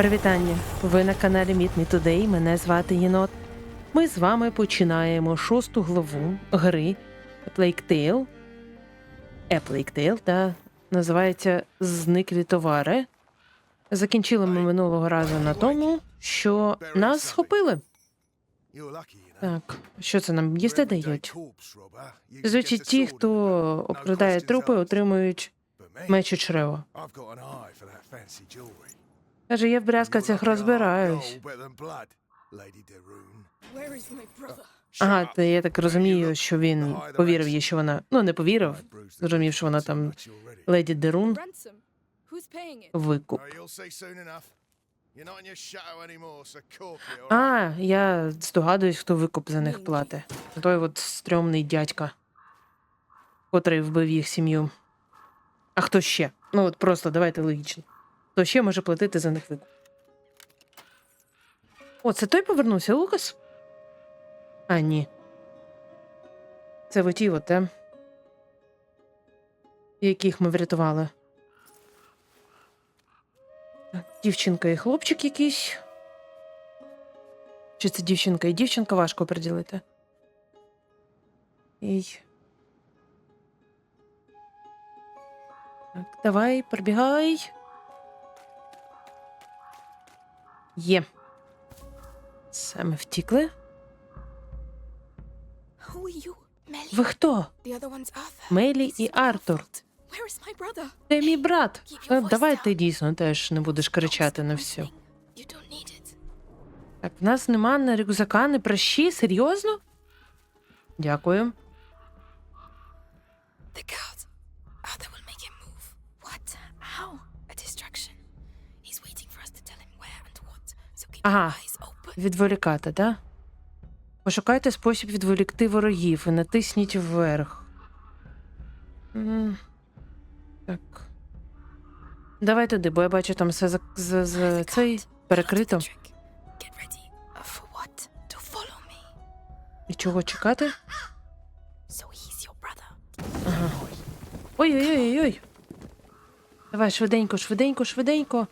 Привітання! Ви на каналі Meet Me Today. Мене звати Єнот. Ми з вами починаємо шосту главу гри Plague Tale. A Plague Tale, та називається Зниклі товари. Закінчили ми минулого разу на тому, що нас схопили. Так, що це нам їсти дають? Зазвичай ті, хто обкрадає трупи, отримують меч у чрево. Каже, я в брязкацях розбираюсь. Ага, то я так розумію, що він повірив їй, що вона. Ну, не повірив, зрозумів, що вона там леді Дерун викуп. А, А, я здогадуюсь, хто викуп за них платить. Той от стрьомний дядька, котрий вбив їх сім'ю. А хто ще? Ну от просто давайте логічно. Хто ще може платити за них викуп? О, це той повернувся, Лукас? А, ні. Це ви ті, те, яких ми врятували. Дівчинка і хлопчик якийсь. Чи це дівчинка і дівчинка важко приділити? Ій. Так, давай, пробігай. Є. Це ми втікли. Ви хто? Мелі і Артур. Ти мій брат. Е, Давай ти дійсно теж не будеш кричати на всю. Так, в нас нема на рюкзака, не пращі? Серйозно? Дякую. Ага. Відволікати, да? Пошукайте спосіб відволікти ворогів і натисніть вверх. Так. Давай туди, бо я бачу там все за, за, за цей перекрито. І чого чекати? Ага. Ой-ой-ой-ой. Давай швиденько, швиденько, швиденько.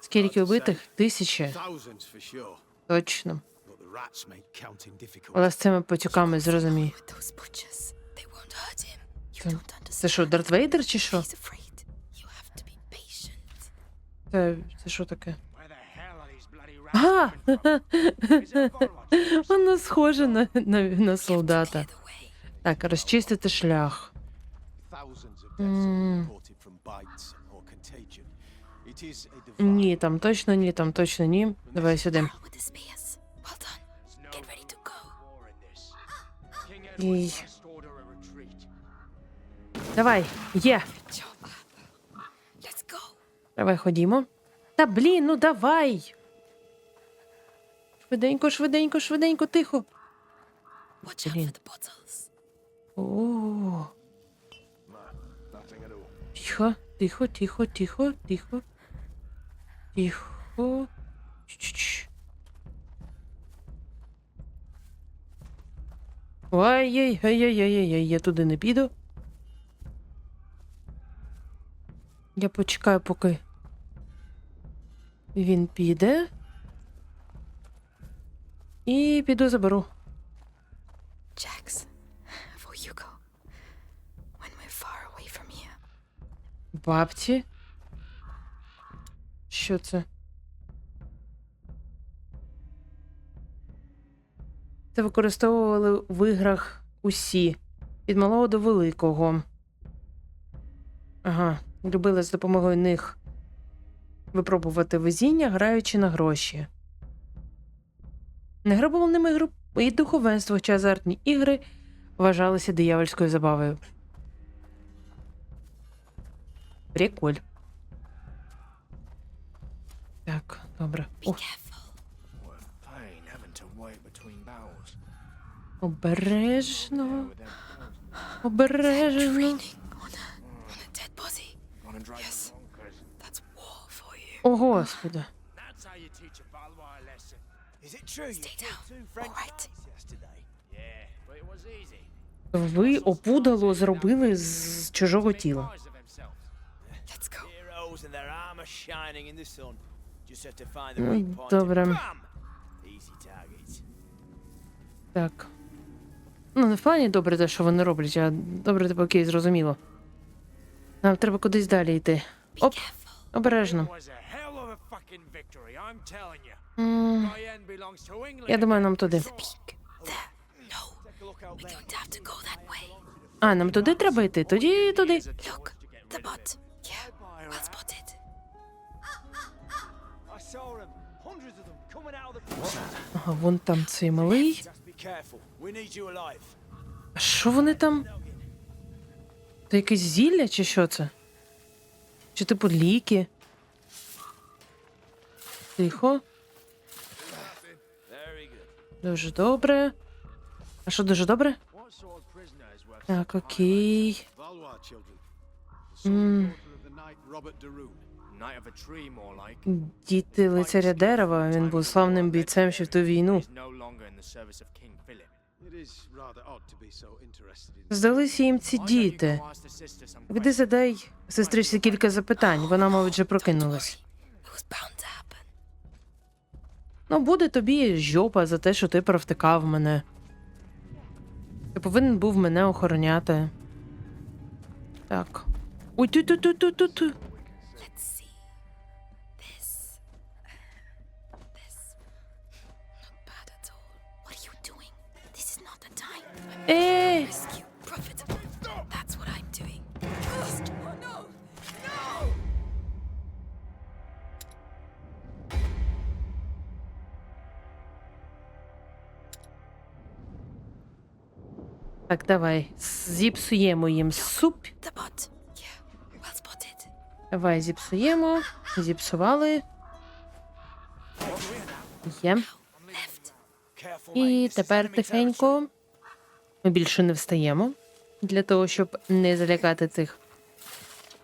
Скільки убитих? Тисячі. Thousands for sure. Точно. But the rats make counting difficult. Але з цими потюками зрозумій. With those butchers. They won't hurt him. You Це- don't Це understand. що, Дарт Вейдер чи що? He's afraid. You have to be patient. Це, це що таке? Where the hell are these bloody rats Ага! coming from? Is it a Vorlons? Воно схоже на, на, на солдата. Так, розчистити шлях. Of deaths Mm. are reported from bites or contagion. It is a divine Ні, там точно ні, там точно ні. Давай сюди. Retreat. Давай, є. Давай ходімо. Та блін, ну давай. Швиденько, швиденько, швиденько, тихо. Блін. О, nothing at all. тихо, тихо, тихо, тихо, тихо. Тихо. Чш-чш. Ой-ой, ой-ой-ой-ой, я туди не піду. Я почекаю, поки він піде. І піду заберу. Jax. For Hugo. When we're far away from here. Бабці. Що це? Це використовували в іграх усі. Від малого до великого. Ага, любили з допомогою них випробувати везіння, граючи на гроші. Неграбовними груп і духовенство чи азартні ігри вважалися диявольською забавою. Приколь. Так, добре. О, обережно. Обережно. О, Господи. Ви опудало зробили з чужого тіла. Let's go. Heroes and their armor shining in the sun. Mm, добре. Так. Ну, не в плані добре те, що вони роблять, а добре, типу, окей, зрозуміло. Нам треба кудись далі йти. Оп, обережно. М. Я думаю, нам туди. А, нам туди треба йти? Тоді туди. Look, the bot. Ага, вон там цей малий. А що вони там? Це якесь зілля чи що це? Чи типу ліки? Тихо. Дуже добре. А що дуже добре? Так, окей. Children. Діти лицаря дерева. Він був славним бійцем ще в ту війну. Здалися їм ці діти. go ask the sister some Іди задай сестричці кілька запитань. Вона, мабуть, вже прокинулась. Ну, буде тобі жопа за те, що ти провтикав мене. Ти повинен був мене охороняти. Так. Ой, ту ту ту ту ту ту No! так, давай. Зіпсуємо їм суп. Давай зіпсуємо. Зіпсували. Є. І тепер тихенько. Ми більше не встаємо. Для того, щоб не залякати цих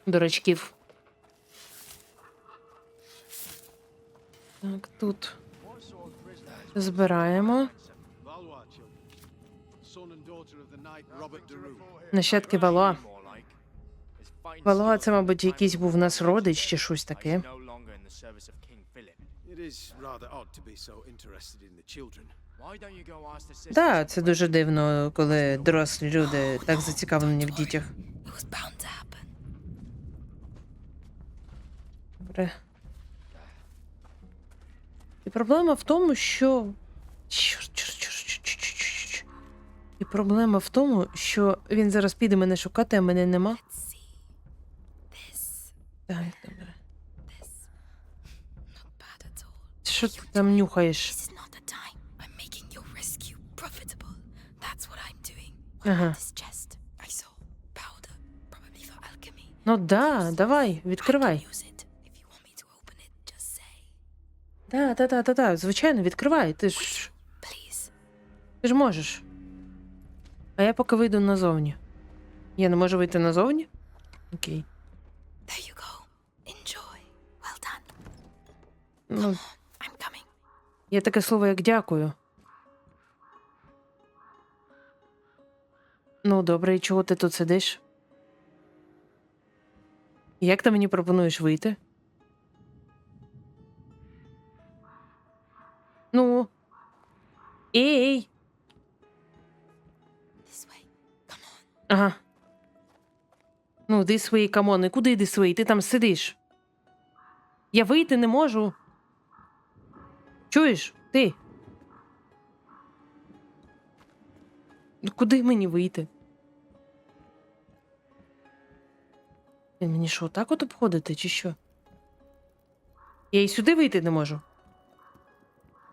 дурачків. Так, тут збираємо. Нащадки Валуа. Валуа це, мабуть, якийсь був нас родич чи щось таке. It is rather odd to be so interested in the children. Так, це дуже дивно, коли дорослі люди так зацікавлені в дітях. Добре. І проблема в тому, що. І проблема в тому, що він зараз піде мене шукати, а мене нема. Так, добре. Що ти там нюхаєш? Open it, just say, Да, да, да, да, да. Звичайно, відкривай. Ти ж ти ж можеш. А я поки вийду назовні. Я не можу вийти назовні? Окей. There you go. Enjoy. Well done. Ну, I'm coming. Є таке слово, як дякую. Ну, добре, і чого ти тут сидиш? Як ти мені пропонуєш вийти? Ну. Ей! This way. Come on. Ага. Ну, this way, камон, і куди this way? Ти там сидиш. Я вийти не можу. Чуєш? Ти? Куди мені вийти? Він мені що, так от обходити, чи що? Я і сюди вийти не можу.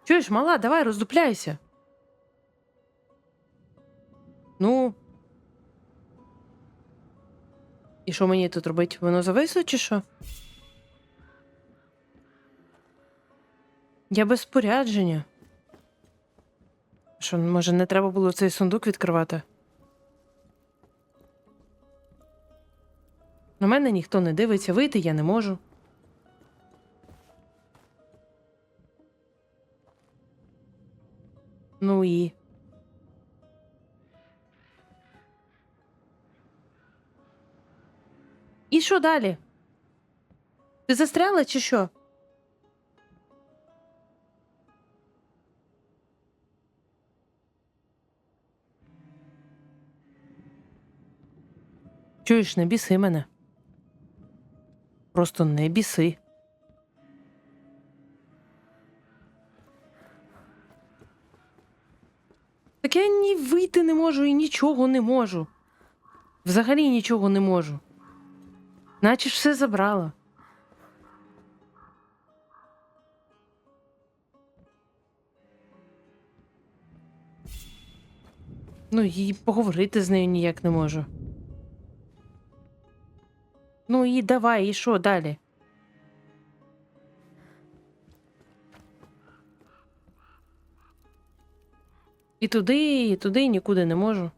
Чуєш, мала, давай роздупляйся. Ну. І що мені тут робити? Воно зависло чи що? Я без спорядження. Що, може, не треба було цей сундук відкривати? На мене ніхто не дивиться, вийти я не можу. Ну і. І що далі? Ти застряла чи що? Чуєш, не біси мене. Просто не біси. Так я ні вийти не можу і нічого не можу. Взагалі нічого не можу. Наче ж все забрала. Ну, і поговорити з нею ніяк не можу. Ну і давай, і що далі? І туди, і туди, і нікуди не можу.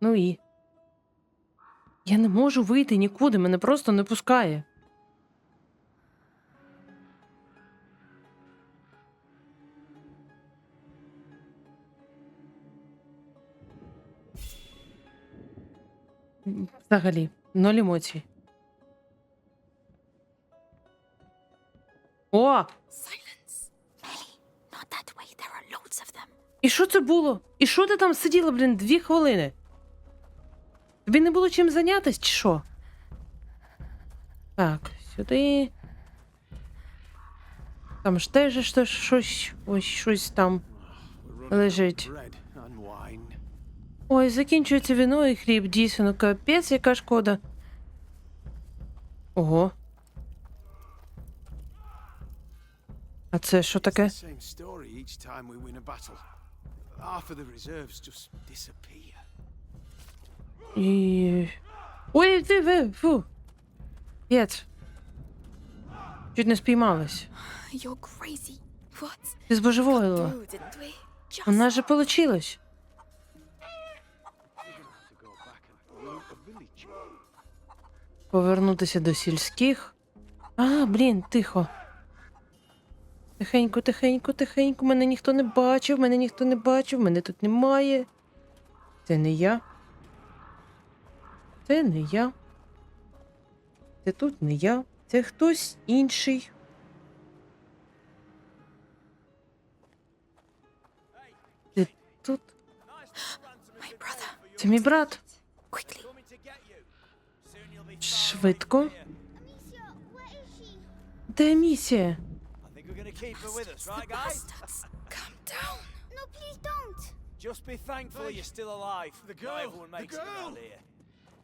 Ну і. Я не можу вийти нікуди, мене просто не пускає. Взагалі, ноль емоцій. О! І що це було? І що ти там сиділа, блін, дві хвилини? Тобі не було чим зайнятися, чи що? Так, сюди. Там ж теж щось, щось, ось щось там. Лежить. Ой, закінчується віно і хліб, дійсно, ну капець, яка шкода. Ого. А це що таке? І... Ой, ти ви, фу. Пець. Чуть не спіймалась. Ти? Just У нас же получилось. To go back and loot the village. Повернутися до сільських. А, блін, тихо. Тихенько, тихенько, тихенько. Мене ніхто не бачив, мене ніхто не бачив, мене тут немає. Це не я. Це не я. Це тут не я. Це хтось інший. Ти тут? Це мій брат. Quickly. Швидко. Де місія?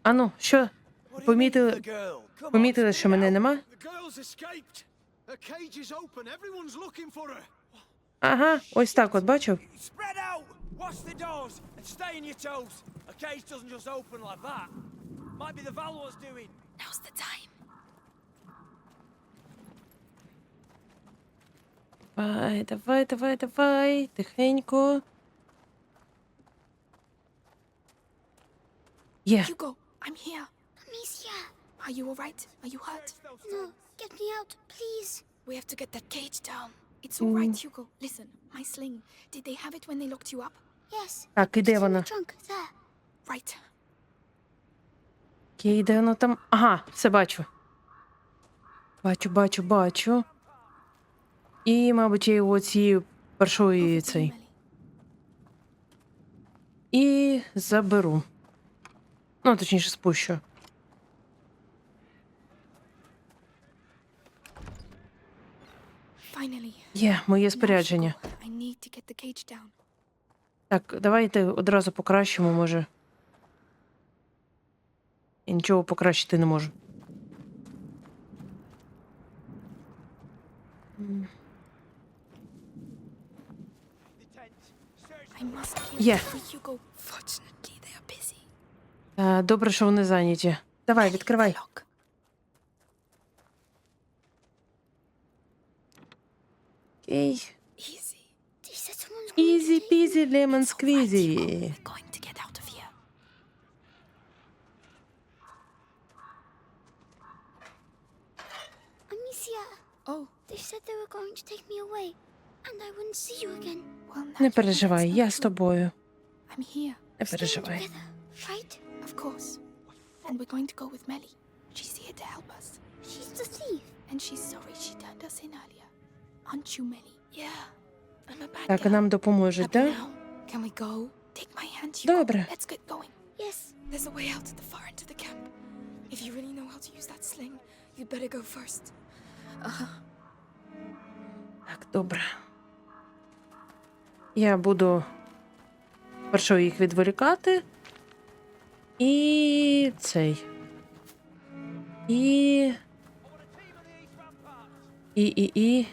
Ану, що? Помітили, що мене нема? Ага, ось так от бачив. Watch the doors and stay on your toes. A cage doesn't just open like that. Might be the Valor's doing. Now's the time. Давай, давай, давай, давай. Тихенько. Є. Hugo, I'm here. Amicia. Are you alright? Are you hurt? No, get me out, please. We have to get that cage down. It's alright, Hugo. Listen, my sling. Did they have it when they locked you up? Yes. Так, і It's де in the вона? trunk there. Right. Окей, де вона там? Ага, все бачу. Бачу, бачу, бачу. І, мабуть, я його цією першою цей. І заберу. Ну, точніше, спущу. Є, моє спорядження. Так, давайте одразу покращимо, може. Я нічого покращити не можу. Е, добре, що вони зайняті. Давай, відкривай. Окей. Ізі пізі лемон сквізі. Oh, They said they were going to take me away, and I wouldn't see you again. well, now Не you know переживай, that's я not з true. тобою. I'm here. Не Staying переживай. together, right? Of course. And we're going to go with Melly. She's here to help us. She's the thief. And she's sorry she turned us in earlier. Aren't you, Melly? Yeah. I'm a bad Так, girl. нам допоможуть, But так? now, can we go? Take my hand, Hugo. Добре. Let's get going. Yes. There's a way out at the far end of the camp. If you really know how to use that sling, you'd better go first. Так, добре. Я буду першого їх відволікати. І цей. І. І, і, і.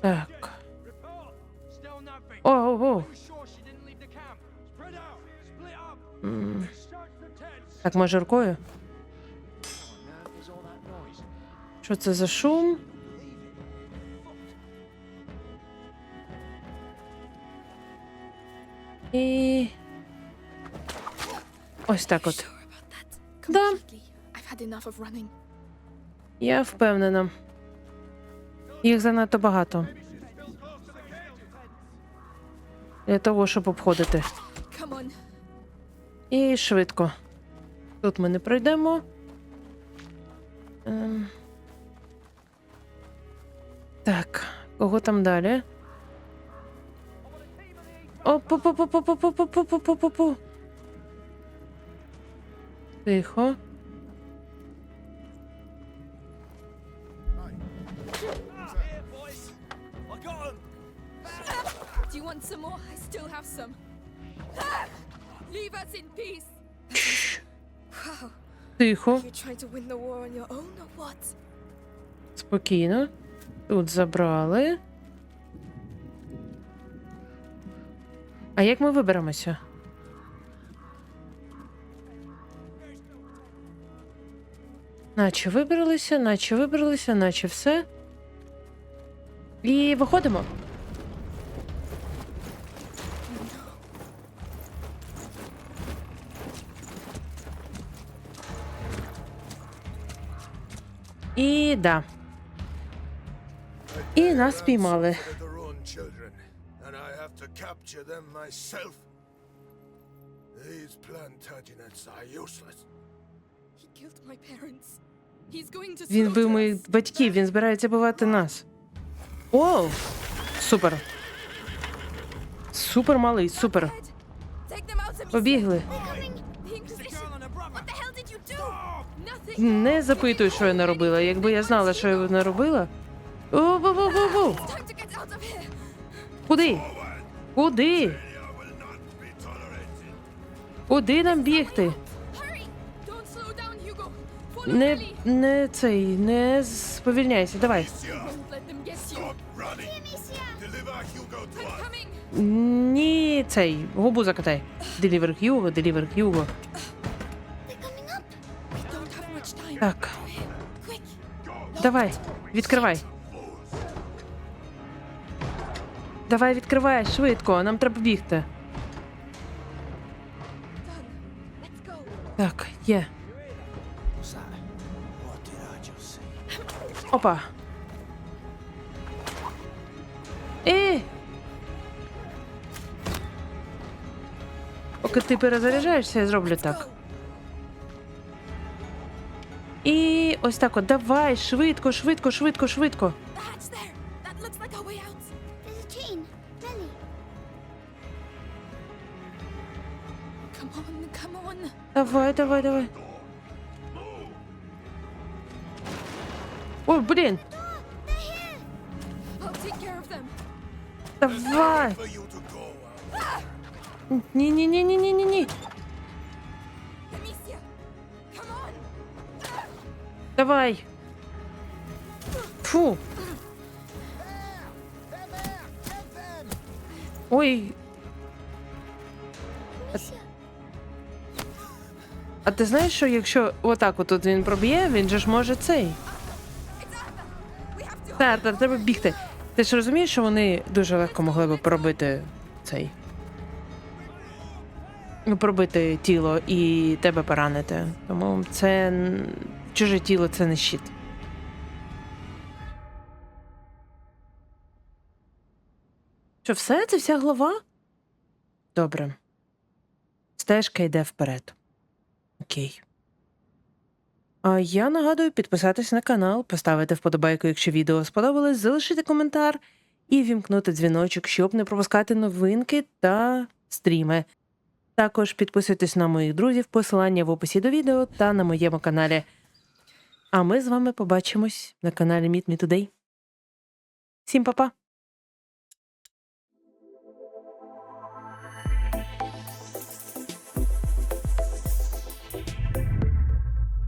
Так. Still nothing. О, о, Що це за шум? І. Ось так от. Да. Я впевнена. Їх занадто багато. Для того, щоб обходити. І швидко. Тут ми не пройдемо. Ем. Так, кого там далі? Оп-оп-оп-оп-оп-оп-оп-оп-оп-оп-оп-оп. Тихо. Here, boys. I got 'em. Do you want some more? I still have some. Leave us in peace. Wow. Тихо. You're trying to win the war on your own or what? Спокійно. Тут забрали. А як ми виберемося? Наче вибралися, наче вибралися, наче все. І виходимо. І да. І нас спіймали. These Plantagenets are useless. He killed my parents. He's going to Він вбив моїх батьків, він збирається бувати нас. О! Супер. Супер малий, супер. Побігли. Не запитуй, що я наробила. Якби я знала, що я наробила, Воу-воу-воу-воу-воу! Куди? Куди? Куди нам бігти? Не не цей, не сповільняйся, давай. Ні, цей, губу закатай. Deliver Hugo, Deliver Hugo. Так. Давай, відкривай. Давай, відкривай, швидко, нам треба бігти. Так, є. Опа. Е! Поки ти перезаряджаєшся, я зроблю так. І ось так от, давай, швидко, швидко, швидко, швидко. Давай, давай, давай. О, блин. Давай. Не-не-не-не-не-не-не. Давай. Фу. Ой. А ти знаєш, що якщо отак от тут він проб'є, він же ж може цей. Так, так, треба бігти. Ти ж розумієш, що вони дуже легко могли би пробити цей. Ну, Пробити тіло і тебе поранити. Тому це чуже тіло це не щит. Що все? Це вся глава? Добре. Стежка йде вперед. Окей. А я нагадую підписатись на канал, поставити вподобайку, якщо відео сподобалось, залишити коментар і вімкнути дзвіночок, щоб не пропускати новинки та стріми. Також підписуйтесь на моїх друзів, посилання в описі до відео та на моєму каналі. А ми з вами побачимось на каналі Meet Me Today. Всім па-па!